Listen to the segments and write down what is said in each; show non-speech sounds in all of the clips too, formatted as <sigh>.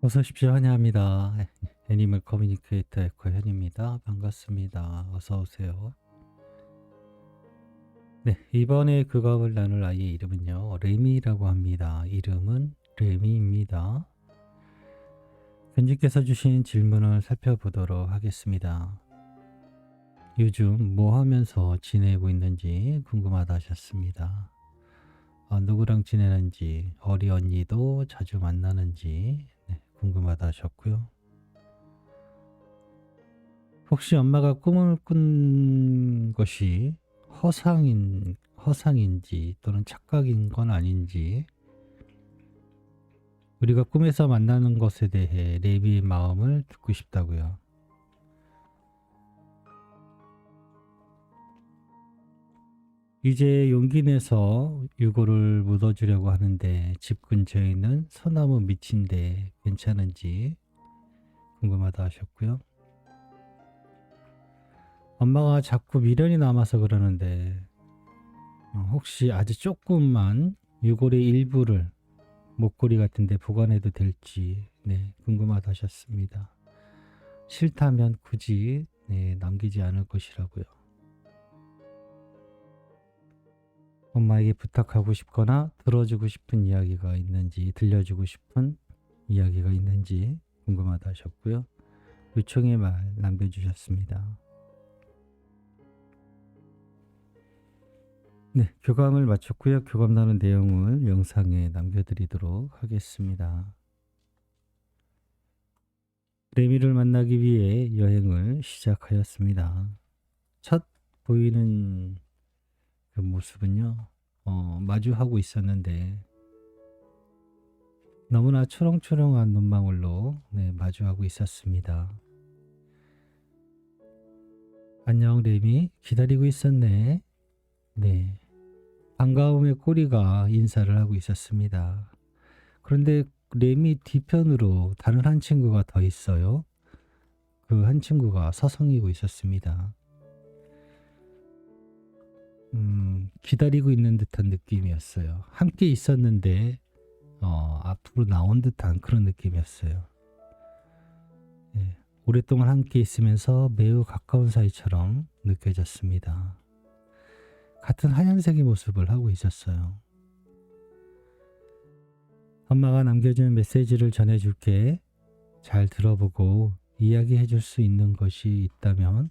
어서 오십시오. 환영합니다. <laughs> 애니멀 커뮤니케이터 에코 현입니다. 반갑습니다. 어서 오세요. 네, 이번에 그거을 나눌 아이의 이름은요. 레미라고 합니다. 이름은 레미입니다. 견지께서 주신 질문을 살펴보도록 하겠습니다. 요즘 뭐 하면서 지내고 있는지 궁금하다 하셨습니다. 어, 누구랑 지내는지, 어리 언니도 자주 만나는지 네, 궁금하다 하셨고요. 혹시 엄마가 꿈을 꾼 것이 허상인, 허상인지 또는 착각인 건 아닌지 우리가 꿈에서 만나는 것에 대해 레비의 마음을 듣고 싶다고요. 이제 용기 내서 유골을 묻어주려고 하는데 집 근처에 있는 소나무 밑인데 괜찮은지 궁금하다 하셨고요. 엄마가 자꾸 미련이 남아서 그러는데 어, 혹시 아주 조금만 유골의 일부를 목걸이 같은데 보관해도 될지 네, 궁금하다 하셨습니다. 싫다면 굳이 네, 남기지 않을 것이라고요. 엄마에게 부탁하고 싶거나 들어주고 싶은 이야기가 있는지 들려주고 싶은 이야기가 있는지 궁금하다 하셨고요. 요청의 말 남겨주셨습니다. 네, 교감을 마쳤고요. 교감 나눈 내용을 영상에 남겨드리도록 하겠습니다. 레미를 만나기 위해 여행을 시작하였습니다. 첫 보이는 그 모습은요, 어, 마주하고 있었는데, 너무나 초롱초롱한 눈망울로 네, 마주하고 있었습니다. 안녕, 레미. 기다리고 있었네. 네. 반가움의 꼬리가 인사를 하고 있었습니다. 그런데 레미 뒤편으로 다른 한 친구가 더 있어요. 그 한 친구가 서성이고 있었습니다. 음, 기다리고 있는 듯한 느낌이었어요. 함께 있었는데 어, 앞으로 나온 듯한 그런 느낌이었어요. 예, 오랫동안 함께 있으면서 매우 가까운 사이처럼 느껴졌습니다. 같은 하얀색의 모습을 하고 있었어요. 엄마가 남겨준 메시지를 전해줄게. 잘 들어보고 이야기해 줄 수 있는 것이 있다면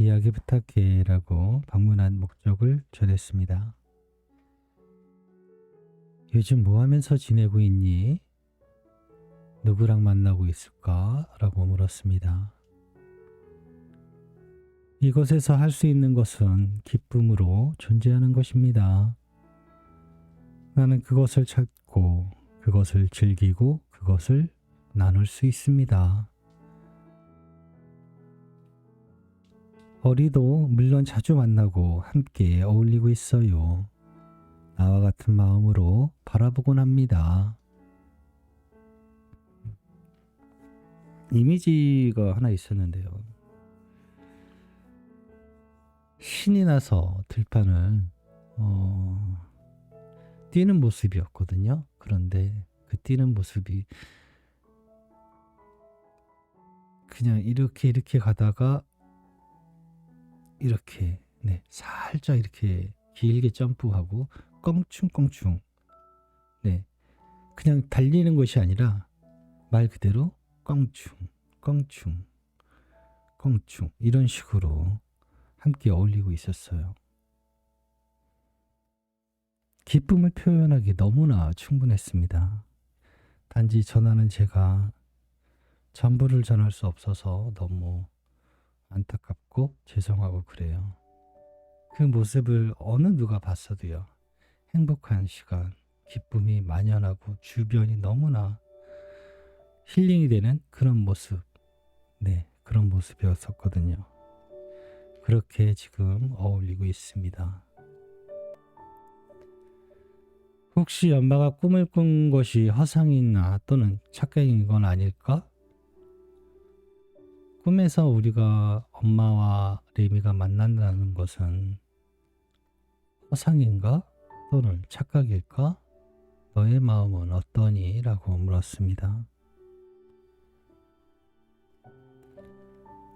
이야기 부탁해 라고 방문한 목적을 전했습니다. 요즘 뭐 하면서 지내고 있니? 누구랑 만나고 있을까? 라고 물었습니다. 이곳에서 할 수 있는 것은 기쁨으로 존재하는 것입니다. 나는 그것을 찾고 그것을 즐기고 그것을 나눌 수 있습니다. 어리도 물론 자주 만나고 함께 어울리고 있어요. 나와 같은 마음으로 바라보곤 합니다. 이미지가 하나 있었는데요. 신이 나서 들판을 어, 뛰는 모습이었거든요. 그런데 그 뛰는 모습이 그냥 이렇게 이렇게 가다가 이렇게 네 살짝 이렇게 길게 점프하고 껑충껑충 네 그냥 달리는 것이 아니라 말 그대로 껑충 껑충 껑충 이런 식으로 함께 어울리고 있었어요. 기쁨을 표현하기 너무나 충분했습니다. 단지 전하는 제가 전부를 전할 수 없어서 너무 안타깝고 죄송하고 그래요. 그 모습을 어느 누가 봤어도요. 행복한 시간, 기쁨이 만연하고 주변이 너무나 힐링이 되는 그런 모습, 네, 그런 모습이었었거든요. 그렇게 지금 어울리고 있습니다. 혹시 엄마가 꿈을 꾼 것이 허상이나 또는 착각인 건 아닐까? 꿈에서 우리가 엄마와 레미가 만난다는 것은 허상인가 또는 착각일까? 너의 마음은 어떠니? 라고 물었습니다.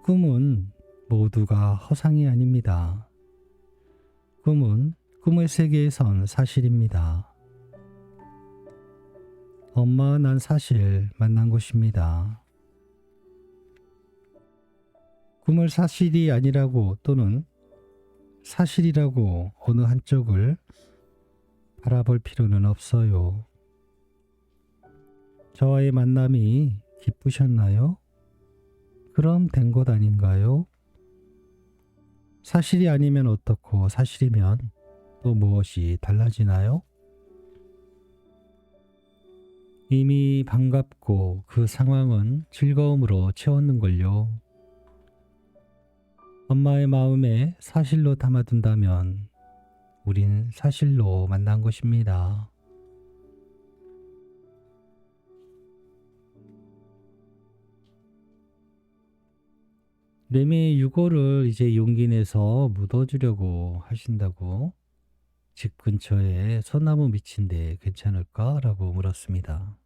꿈은 모두가 허상이 아닙니다. 꿈은 꿈의 세계에선 사실입니다. 엄마와 난 사실 만난 곳입니다. 꿈을 사실이 아니라고 또는 사실이라고 어느 한쪽을 바라볼 필요는 없어요. 저와의 만남이 기쁘셨나요? 그럼 된 것 아닌가요? 사실이 아니면 어떻고 사실이면 또 무엇이 달라지나요? 이미 반갑고 그 상황은 즐거움으로 채웠는걸요. 엄마의 마음에 사실로 담아둔다면 우린 사실로 만난 것입니다. 레미의 유골을 이제 용기 내서 묻어주려고 하신다고 집 근처에 소나무 밑인데 괜찮을까 라고 물었습니다.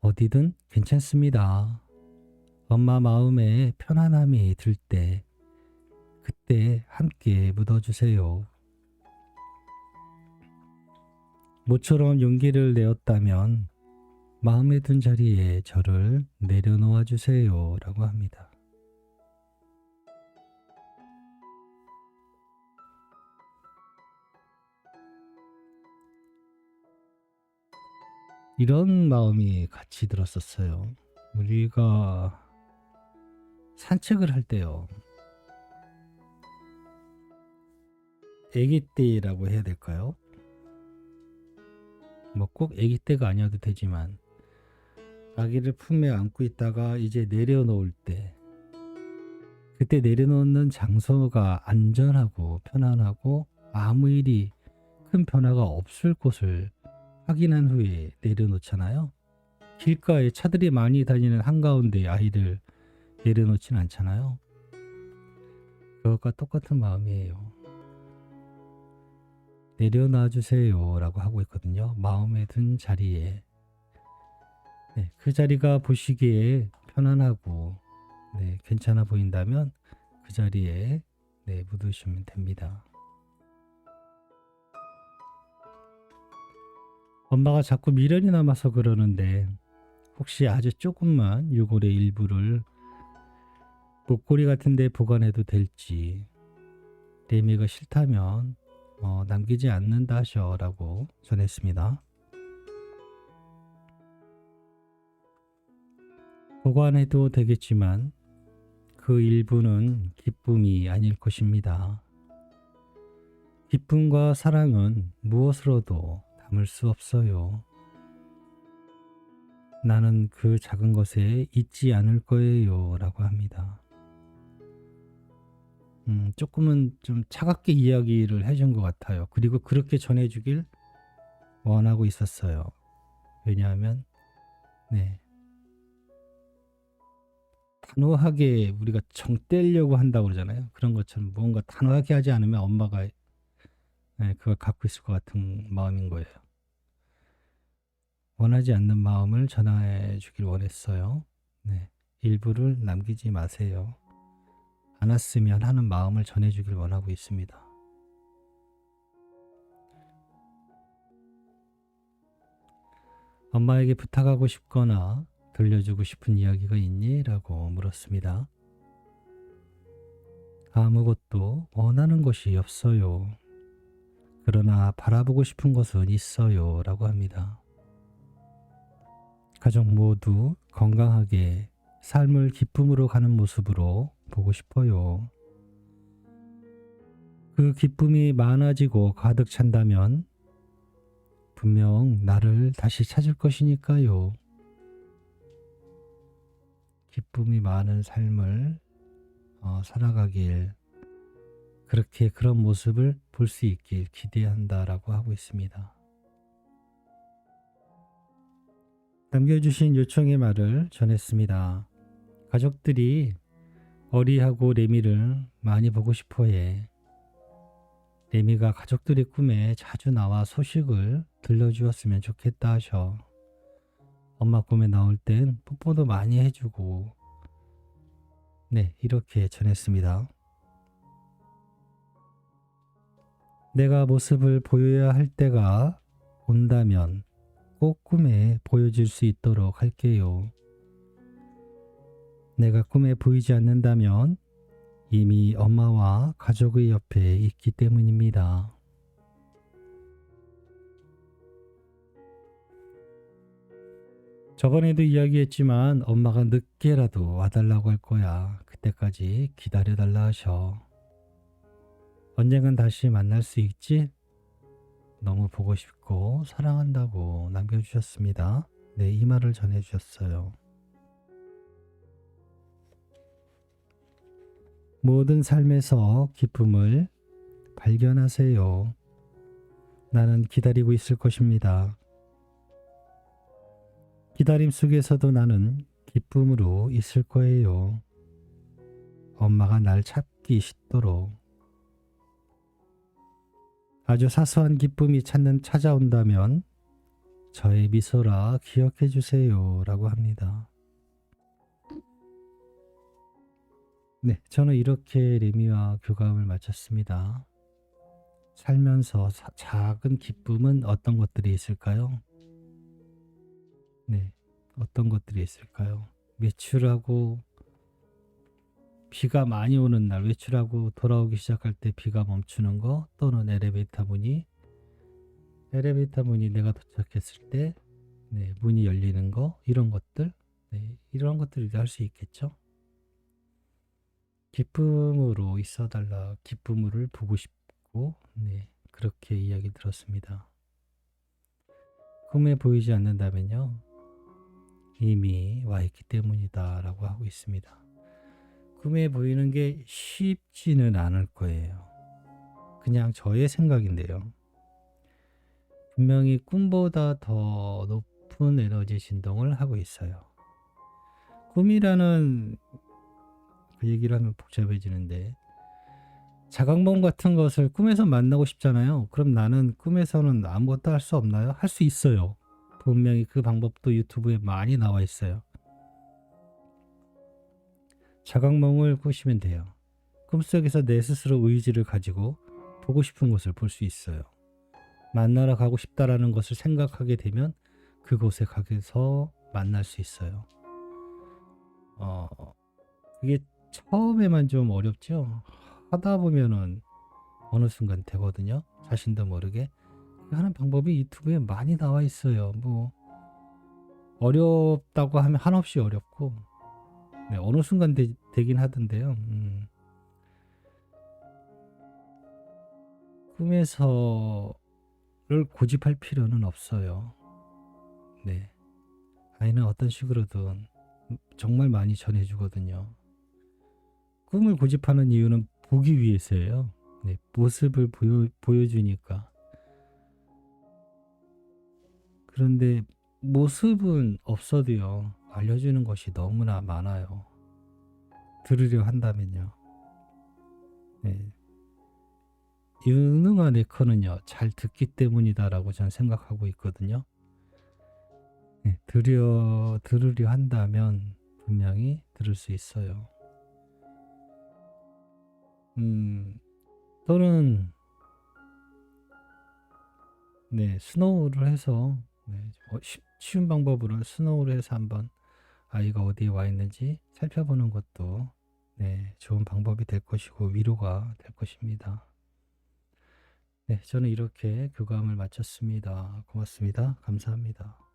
어디든 괜찮습니다. 엄마 마음에 편안함이 들 때, 그때 함께 묻어주세요. 모처럼 용기를 내었다면 마음에 든 자리에 저를 내려놓아 주세요. 라고 합니다. 이런 마음이 같이 들었었어요. 우리가 산책을 할 때요. 아기 때라고 해야 될까요? 뭐 꼭 아기 때가 아니어도 되지만 아기를 품에 안고 있다가 이제 내려놓을 때 그때 내려놓는 장소가 안전하고 편안하고 아무 일이 큰 변화가 없을 곳을 확인한 후에 내려놓잖아요. 길가에 차들이 많이 다니는 한가운데 아이를 내려놓진 않잖아요. 그것과 똑같은 마음이에요. 내려놔 주세요 라고 하고 있거든요. 마음에 든 자리에. 네, 그 자리가 보시기에 편안하고 네, 괜찮아 보인다면 그 자리에 네, 묻으시면 됩니다. 엄마가 자꾸 미련이 남아서 그러는데 혹시 아주 조금만 유골의 일부를 목걸이 같은 데 보관해도 될지 레미가 싫다면 어, 남기지 않는다 하셔 라고 전했습니다. 보관해도 되겠지만 그 일부는 기쁨이 아닐 것입니다. 기쁨과 사랑은 무엇으로도 담을 수 없어요. 나는 그 작은 것에 잊지 않을 거예요. 라고 합니다. 음, 조금은 좀 차갑게 이야기를 해 준 것 같아요. 그리고 그렇게 전해 주길 원하고 있었어요. 왜냐하면, 네. 단호하게 우리가 정 떼려고 한다고 그러잖아요. 그런 것처럼 뭔가 단호하게 하지 않으면 엄마가 네, 그걸 갖고 있을 것 같은 마음인 거예요. 원하지 않는 마음을 전해 주길 원했어요. 네. 일부를 남기지 마세요. 안 왔으면 하는 마음을 전해 주길 원하고 있습니다. 엄마에게 부탁하고 싶거나 들려주고 싶은 이야기가 있니? 라고 물었습니다. 아무것도 원하는 것이 없어요. 그러나 바라보고 싶은 것은 있어요. 라고 합니다. 가족 모두 건강하게 삶을 기쁨으로 가는 모습으로 보고 싶어요. 그 기쁨이 많아지고 가득 찬다면 분명 나를 다시 찾을 것이니까요. 기쁨이 많은 삶을 어, 살아가길 그렇게 그런 모습을 볼 수 있길 기대한다라고 하고 있습니다. 남겨주신 요청의 말을 전했습니다. 가족들이 어리하고 레미를 많이 보고 싶어 해. 레미가 가족들의 꿈에 자주 나와 소식을 들려주었으면 좋겠다 하셔. 엄마 꿈에 나올 땐 뽀뽀도 많이 해주고 네, 이렇게 전했습니다. 내가 모습을 보여야 할 때가 온다면 꼭 꿈에 보여줄 수 있도록 할게요. 내가 꿈에 보이지 않는다면 이미 엄마와 가족의 옆에 있기 때문입니다. 저번에도 이야기했지만 엄마가 늦게라도 와달라고 할 거야. 그때까지 기다려달라 하셔. 언젠간 다시 만날 수 있지? 너무 보고 싶고 사랑한다고 남겨주셨습니다. 네, 이 말을 전해주셨어요. 모든 삶에서 기쁨을 발견하세요. 나는 기다리고 있을 것입니다. 기다림 속에서도 나는 기쁨으로 있을 거예요. 엄마가 날 찾기 쉽도록 아주 사소한 기쁨이 찾는 찾아온다면 저의 미소라 기억해 주세요. 라고 합니다. 네, 저는 이렇게 레미와 교감을 마쳤습니다. 살면서 사- 작은 기쁨은 어떤 것들이 있을까요? 네, 어떤 것들이 있을까요? 외출하고 비가 많이 오는 날 외출하고 돌아오기 시작할 때 비가 멈추는 거 또는 엘리베이터 문이 엘리베이터 문이 내가 도착했을 때 네, 문이 열리는 거 이런 것들 네, 이런 것들이 할수 있겠죠. 기쁨으로 있어달라 기쁨을 보고 싶고 네, 그렇게 이야기 들었습니다. 꿈에 보이지 않는다면요 이미 와 있기 때문이다라고 하고 있습니다. 꿈에 보이는 게 쉽지는 않을 거예요. 그냥 저의 생각인데요. 분명히 꿈보다 더 높은 에너지 진동을 하고 있어요. 꿈이라는 그 얘기를 하면 복잡해지는데 자각몽 같은 것을 꿈에서 만나고 싶잖아요. 그럼 나는 꿈에서는 아무것도 할 수 없나요? 할 수 있어요. 분명히 그 방법도 유튜브에 많이 나와 있어요. 자각몽을 꾸시면 돼요. 꿈속에서 내 스스로 의지를 가지고 보고 싶은 것을 볼 수 있어요. 만나러 가고 싶다라는 것을 생각하게 되면 그곳에 가서 만날 수 있어요. 어, 그게 처음에만 좀 어렵죠. 하다 보면은 어느 순간 되거든요. 자신도 모르게 그 하는 방법이 유튜브에 많이 나와 있어요. 뭐 어렵다고 하면 한없이 어렵고 네, 어느 순간 되, 긴 하던데요. 음. 꿈에서를 고집할 필요는 없어요. 네. 아이는 어떤 식으로든 정말 많이 전해주거든요. 꿈을 고집하는 이유는 보기 위해서예요. 네, 모습을 보여, 보여주니까. 그런데 모습은 없어도요, 알려주는 것이 너무나 많아요. 들으려 한다면요. 네. 유능한 에커는요, 잘 듣기 때문이다라고 저는 생각하고 있거든요. 네, 들려, 들으려 한다면 분명히 들을 수 있어요. 음, 또는, 네, 스노우를 해서, 네, 어, 쉬- 쉬운 방법으로 스노우를 해서 한번 아이가 어디에 와 있는지 살펴보는 것도, 네, 좋은 방법이 될 것이고 위로가 될 것입니다. 네, 저는 이렇게 교감을 마쳤습니다. 고맙습니다. 감사합니다.